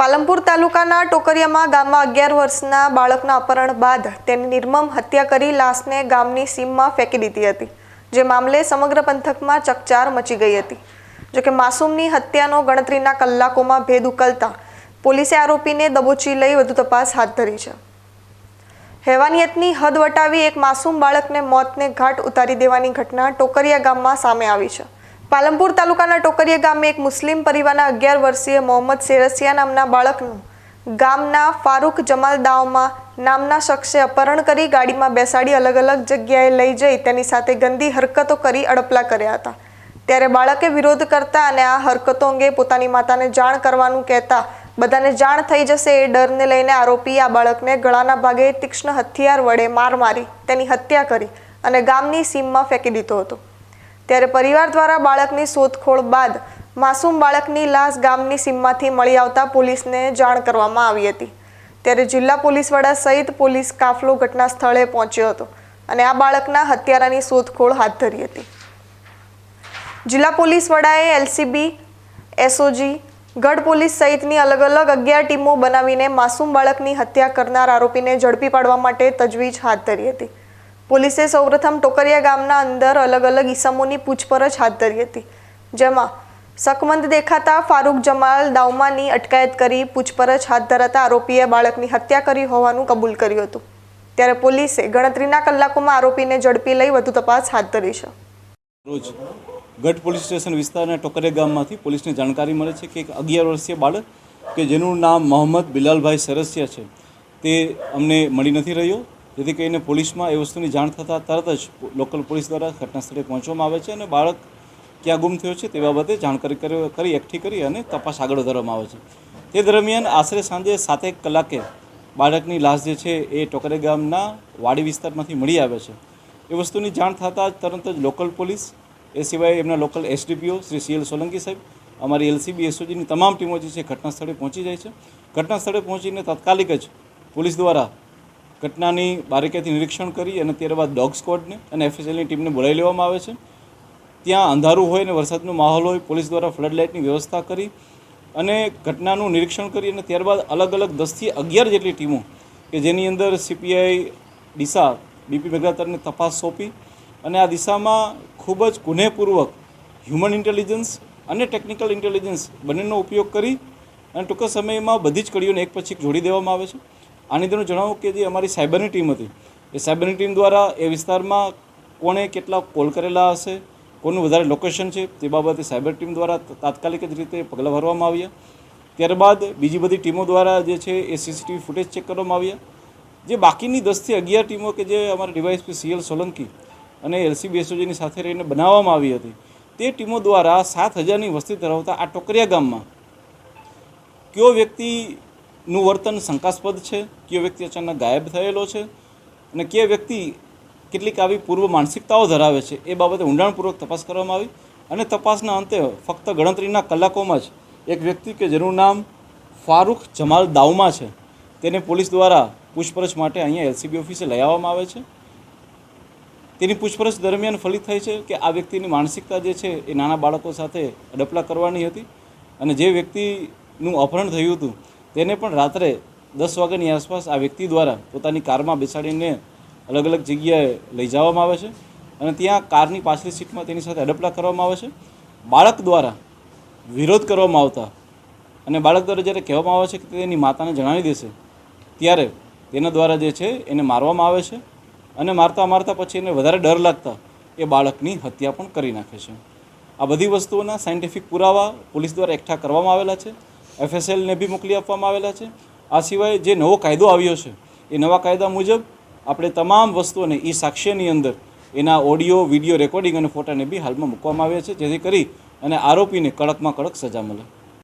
પાલનપુર તાલુકાના ટોકરિયામાં ગામમાં અગિયાર વર્ષના બાળકના અપહરણ બાદ તેની નિર્મમ હત્યા કરી લાશને ગામની સીમમાં ફેંકી દીધી હતી, જે મામલે સમગ્ર પંથકમાં ચકચાર મચી ગઈ હતી. જોકે માસૂમની હત્યાનો ગણતરીના કલાકોમાં ભેદ ઉકલતા પોલીસે આરોપીને દબોચી લઈ વધુ તપાસ હાથ ધરી છે. હેવાનિયતની હદ વટાવી એક માસૂમ બાળકને મોતને ઘાટ ઉતારી દેવાની ઘટના ટોકરિયા ગામમાં સામે આવી છે. પાલનપુર તાલુકાના ટોકરીયા ગામે એક મુસ્લિમ પરિવારના અગિયાર વર્ષીય મોહમ્મદ સેરસિયા નામના બાળકનું ગામના ફારૂક જમાલ દાવમાં નામના શખ્સે અપહરણ કરી ગાડીમાં બેસાડી અલગ અલગ જગ્યાએ લઈ જઈ તેની સાથે ગંદી હરકતો કરી અડપલા કર્યા હતા. ત્યારે બાળકે વિરોધ કરતા અને આ હરકતો અંગે પોતાની માતાને જાણ કરવાનું કહેતા બધાને જાણ થઈ જશે એ ડરને લઈને આરોપી આ બાળકને ગળાના ભાગે તીક્ષ્ણ હથિયાર વડે માર મારી, તેની હત્યા કરી અને ગામની સીમમાં ફેંકી દીધો હતો. ત્યારે પરિવાર દ્વારા બાળકની શોધખોળ બાદ માસૂમ બાળકની લાશ ગામની સીમમાંથી મળી આવતા પોલીસને જાણ કરવામાં આવી હતી. ત્યારે જિલ્લા પોલીસ વડા સહિત પોલીસ કાફલો ઘટના સ્થળે પહોંચ્યો હતો અને આ બાળકના હત્યારાની શોધખોળ હાથ ધરી હતી. જિલ્લા પોલીસ વડાએ એલસીબી, એસઓજી, ગઢ પોલીસ સહિતની અલગ અલગ અગિયાર ટીમો બનાવીને માસૂમ બાળકની હત્યા કરનાર આરોપીને ઝડપી પાડવા માટે તજવીજ હાથ ધરી હતી. પોલીસે સૌપ્રથમ ટોકરિયા ગામના અંદર અલગ અલગ ઈસમોની પૂછપરછ હાથ ધરી હતી. જેમાં સકમંદ દેખાતા ફારૂક જમાલ દાઉમાની અટકાયત કરી પૂછપરછ હાથ ધરાતા આરોપીએ બાળકની હત્યા કરી હોવાનું કબૂલ કર્યું હતું. ત્યારે પોલીસે ગણતરીના કલાકોમાં આરોપીને ઝડપી લઈ વધુ તપાસ હાથ ધરી છે. રોજ ગઢ પોલીસ સ્ટેશન વિસ્તારના ટોકરે ગામમાંથી પોલીસને જાણકારી મળે છે કે એક અગિયાર વર્ષીય બાળક કે જેનું નામ મોહમ્મદ બિલાલભાઈ સરસિયા છે, તે અમને મળી નથી રહ્યો. જેથી કરીને પોલીસમાં એ વસ્તુની જાણ થતાં તરત જ લોકલ પોલીસ દ્વારા ઘટના સ્થળે પહોંચવામાં આવે છે અને બાળક ક્યાં ગુમ થયો છે તે બાબતે જાણકારી કરી એકઠી કરી અને તપાસ આગળ વધારવામાં આવે છે. તે દરમિયાન આશરે સાંજે સાતેક કલાકે બાળકની લાશ જે છે એ ટોકરે ગામના વાડી વિસ્તારમાંથી મળી આવે છે. એ વસ્તુની જાણ થતાં જ તરત જ લોકલ પોલીસ, એ સિવાય એમના local SDPO Shri CL Solanki સાહેબ, અમારી એલસીબી, એસઓજીની તમામ ટીમો જે છે ઘટના સ્થળે પહોંચી જાય છે. ઘટના સ્થળે પહોંચીને તાત્કાલિક જ પોલીસ દ્વારા ઘટનાની બારીકાઈથી નિરીક્ષણ કરી અને ત્યારબાદ ડોગ સ્ક્વોડને અને એફએસએલની ટીમને બોલાવી લેવામાં આવે છે. ત્યાં અંધારું હોય અને વરસાદનો માહોલ હોય, પોલીસ દ્વારા ફ્લડ લાઇટની વ્યવસ્થા કરી અને ઘટનાનું નિરીક્ષણ કરી અને ત્યારબાદ અલગ અલગ દસથી અગિયાર જેટલી ટીમો કે જેની અંદર સીપીઆઈ દિશા બીપી મેઘાતરને તપાસ સોંપી અને આ દિશામાં ખૂબ જ ગુનેપૂર્વક હ્યુમન ઇન્ટેલિજન્સ અને ટેકનિકલ ઇન્ટેલિજન્સ બંનેનો ઉપયોગ કરી અને ટૂંક સમયમાં બધી જ કડીઓને એક પછી એક જોડી દેવામાં આવે છે. આની તેનું જણાવું કે જે અમારી સાયબરની ટીમ હતી, એ સાયબરની ટીમ દ્વારા એ વિસ્તારમાં કોણે કેટલા કોલ કરેલા હશે, કોનું વધારે લોકેશન છે, તે બાબતે સાયબર ટીમ દ્વારા તાત્કાલિક જ રીતે પગલાં ભરવામાં આવ્યા. ત્યારબાદ બીજી બધી ટીમો દ્વારા જે છે એ સીસીટીવી ફૂટેજ ચેક કરવામાં આવ્યા. જે બાકીની દસથી અગિયાર ટીમો કે જે અમારા ડીવાયસપી સીએલ સોલંકી અને એલસીબી એસઓજીની સાથે રહીને બનાવવામાં આવી હતી, તે ટીમો દ્વારા સાત હજારની વસ્તી ધરાવતા આ ટોકરિયા ગામમાં કયો વ્યક્તિનું વર્તન શંકાસ્પદ છે? કયો વ્યક્તિ અચાનક ગાયબ થયેલો છે? અને કે વ્યક્તિ કેટલીક આવી પૂર્વ માનસિકતાઓ ધરાવે છે? એ બાબતે ઊંડાણપૂર્વક તપાસ કરવામાં આવી. અને તપાસના અંતે ફક્ત ગણતરીના કલાકોમાં જ એક વ્યક્તિ કે જેનું નામ ફારૂખ જમાલ દાઉમા છે, તેને પોલીસ દ્વારા પૂછપરછ માટે અહીંયા એલસીબી ઓફિસે લઈ આવવામાં આવે છે. તેની પૂછપરછ દરમિયાન ફલિત થઈ છે કે આ વ્યક્તિની માનસિકતા જે છે એ નાના બાળકો સાથે અડપલા કરવાની હતી. અને જે વ્યક્તિનું અપહરણ થયું હતું તેને પણ રાત્રે દસ વાગ્યાની આસપાસ આ વ્યક્તિ દ્વારા પોતાની કારમાં બેસાડીને અલગ અલગ જગ્યાએ લઈ જવામાં આવે છે અને ત્યાં કારની પાછલી સીટમાં તેની સાથે અડપલા કરવામાં આવે છે. બાળક દ્વારા વિરોધ કરવામાં આવતા અને બાળક દ્વારા જ્યારે કહેવામાં આવે છે કે તેની માતાને જણાવી દેશે, ત્યારે તેના દ્વારા જે છે એને મારવામાં આવે છે અને મારતા મારતા પછી એને વધારે ડર લાગતા એ બાળકની હત્યા પણ કરી નાખે છે. આ બધી વસ્તુઓના સાયન્ટિફિક પુરાવા પોલીસ દ્વારા એકઠા કરવામાં આવેલા છે. એફએસએલને બી મોકલી આપવામાં આવેલા છે. આ સિવાય જે નવો કાયદો આવ્યો છે, એ નવા કાયદા મુજબ આપણે તમામ વસ્તુઓને એ સાક્ષ્યની અંદર એના ઓડિયો, વીડિયો, રેકોર્ડિંગ અને ફોટાને બી હાલમાં મૂકવામાં આવ્યા છે. જેથી કરી અને આરોપીને કડકમાં કડક સજા મળે.